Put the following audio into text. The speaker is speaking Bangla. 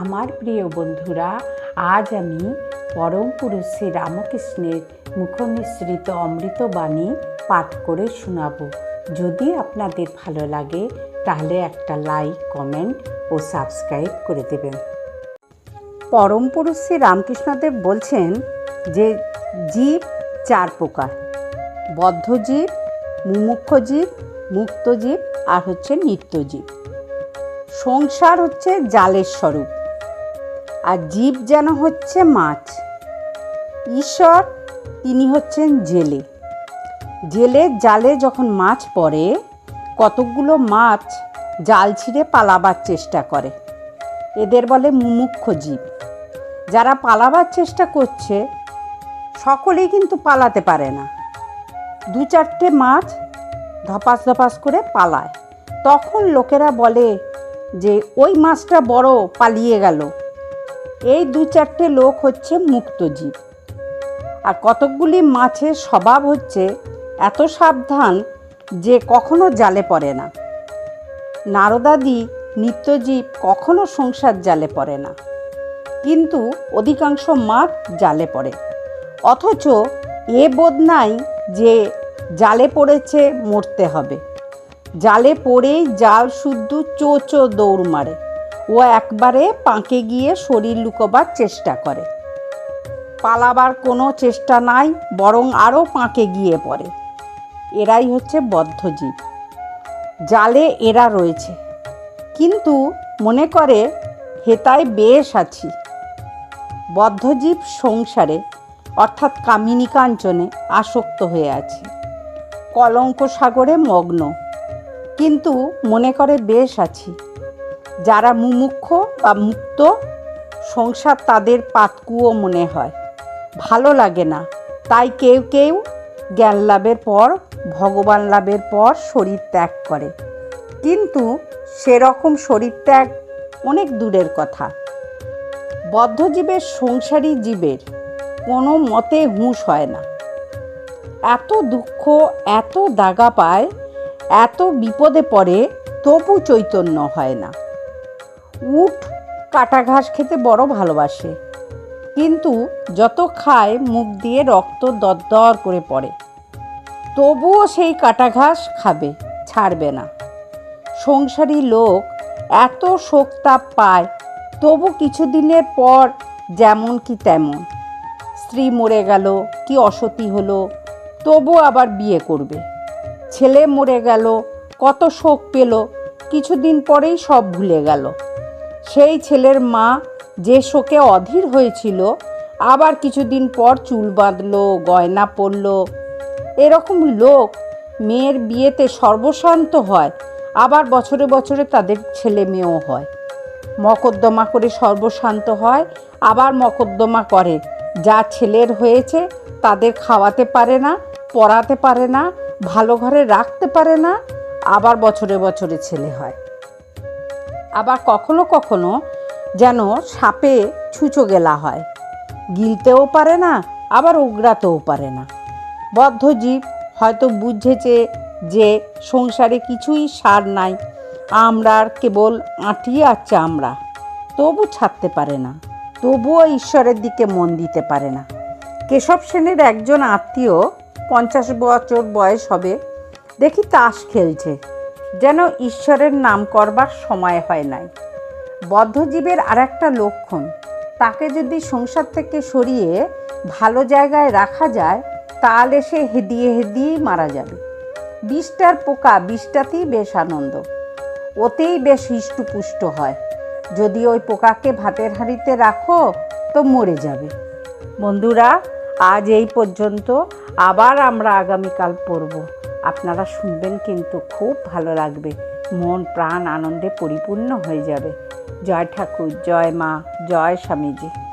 আমার প্রিয় বন্ধুরা, আজ আমি পরম পুরুষ শ্রী রামকৃষ্ণের মুখনিসৃত অমৃতবাণী পাঠ করে শোনাবো। যদি আপনাদের ভালো লাগে, তাহলে একটা লাইক, কমেন্ট ও সাবস্ক্রাইব করে দেবেন। পরম পুরুষ শ্রী রামকৃষ্ণদেব বলছেন যে, জীব চার প্রকার। বদ্ধজীব মুমুক্ষ জীব মুক্তজীব আর হচ্ছে নিত্যজীব সংসার হচ্ছে জালের স্বরূপ। আর জীব যেন হচ্ছে মাছ। ঈশ্বর, তিনি হচ্ছেন জেলে। জেলে জালে যখন মাছ পড়ে, কতকগুলো মাছ জাল ছিঁড়ে পালাবার চেষ্টা করে। এদের বলে মুমুক্ষ জীব। যারা পালাবার চেষ্টা করছে, সকলেই কিন্তু পালাতে পারে না। দু চারটে মাছ ধপাস ধপাস করে পালায়। তখন লোকেরা বলে যে, ওই মাছটা বড় পালিয়ে গেল। এই দু চারটে লোক হচ্ছে মুক্তজীব। আর কতকগুলি মাছের স্বভাব হচ্ছে এত সাবধান যে কখনো জালে পড়ে না। নারদাদি নিত্যজীব কখনো সংসার জালে পড়ে না। কিন্তু অধিকাংশ মাছ জালে পড়ে। অথচ এ বোধ নাই যে জালে পড়েছে মরতে হবে। জালে পড়েই জাল শুদ্ধ চো চো দৌড় মারে। ও একবারে পাঁকে গিয়ে শরীর লুকোবার চেষ্টা করে। পালাবার কোনো চেষ্টা নাই, বরং আরও পাঁকে গিয়ে পড়ে। এরাই হচ্ছে বদ্ধজীব। জালে এরা রয়েছে। কিন্তু মনে করে হেতায় বেশ আছি। বদ্ধজীব সংসারে, অর্থাৎ কামিনী কাঞ্চনে আসক্ত হয়ে আছে। কলঙ্ক সাগরে মগ্ন। কিন্তু মনে করে, বেশ আছি। যারা মুমুক্ষ বা মুক্ত, সংসার তাদের পাতকুয়ো মনে হয়। ভালো লাগে না। তাই কেউ কেউ জ্ঞান লাভের পর, ভগবান লাভের পর শরীর ত্যাগ করে। কিন্তু সেরকম শরীর ত্যাগ অনেক দূরের কথা। বদ্ধজীবের সংসারী জীবের কোনো মতে হুঁশ হয় না। এত দুঃখ, এত দাগা পায়, এত বিপদে পড়ে তবু চৈতন্য হয় না। উঠ কাটা ঘাস খেতে বড় ভালোবাসে। কিন্তু যত খায়, মুখ দিয়ে রক্ত দরদর করে পড়ে। তবুও সেই কাটা ঘাস খাবে, ছাড়বে না। সংসারী লোক এত শোকতাপ পায়, তবু কিছুদিনের পর যেমন কি তেমন। স্ত্রী মরে গেল, কি অসতি হলো তবু আবার বিয়ে করবে। ছেলে মরে গেল, কত শোক পেল, কিছুদিন পরেই সব ভুলে গেল। সেই ছেলের মা যে শোকে অধীর হয়েছিল, আবার কিছুদিন পর চুল বাঁধলো, গয়না পরল। এরকম লোক মেয়ের বিয়েতে সর্বশান্ত হয়, আবার বছরে বছরে তাদের ছেলে মেয়েও হয়। মকদ্দমা করে সর্বশান্ত হয়, আবার মকদ্দমা করে। যা ছেলের হয়েছে, তাদের খাওয়াতে পারে না, পড়াতে পারে না, ভালো ঘরে রাখতে পারে না, আবার বছরে বছরে ছেলে হয়। আবার কখনো কখনো যেন সাপে ছুঁচো গেলা হয়। গিলতেও পারে না, আবার উগড়াতেও পারে না। বদ্ধ জীব হয়তো বুঝেছে যে সংসারে কিছুই সার নাই আমরার কেবল আঁটি আর চামড়া। তবু ছাড়তে পারে না, তবুও ঈশ্বরের দিকে মন দিতে পারে না। কেশব সেনের একজন আত্মীয় পঞ্চাশ বছর বয়স হবে, দেখি তাস খেলছে। যেন ঈশ্বরের নাম করবার সময় হয় নাই। বদ্ধজীবের আর একটা লক্ষণ, তাকে যদি সংসার থেকে সরিয়ে ভালো জায়গায় রাখা যায়, তাহলে সে হেদিয়ে হেদিয়েই মারা যাবে। বিষটার পোকা বিষটাতেই বেশ আনন্দ, ওতেই বেশ হৃষ্টপুষ্ট হয়। যদি ওই পোকাকে ভাতের হাঁড়িতে রাখো, তো মরে যাবে। বন্ধুরা, আজ এই পর্যন্ত আবার আমরা আগামীকাল পড়ব। আপনারা শুনবেন কিন্তু খুব ভালো লাগবে। মন, প্রাণ আনন্দে পরিপূর্ণ হয়ে যাবে। জয় ঠাকুর, জয় মা, জয় স্বামীজি।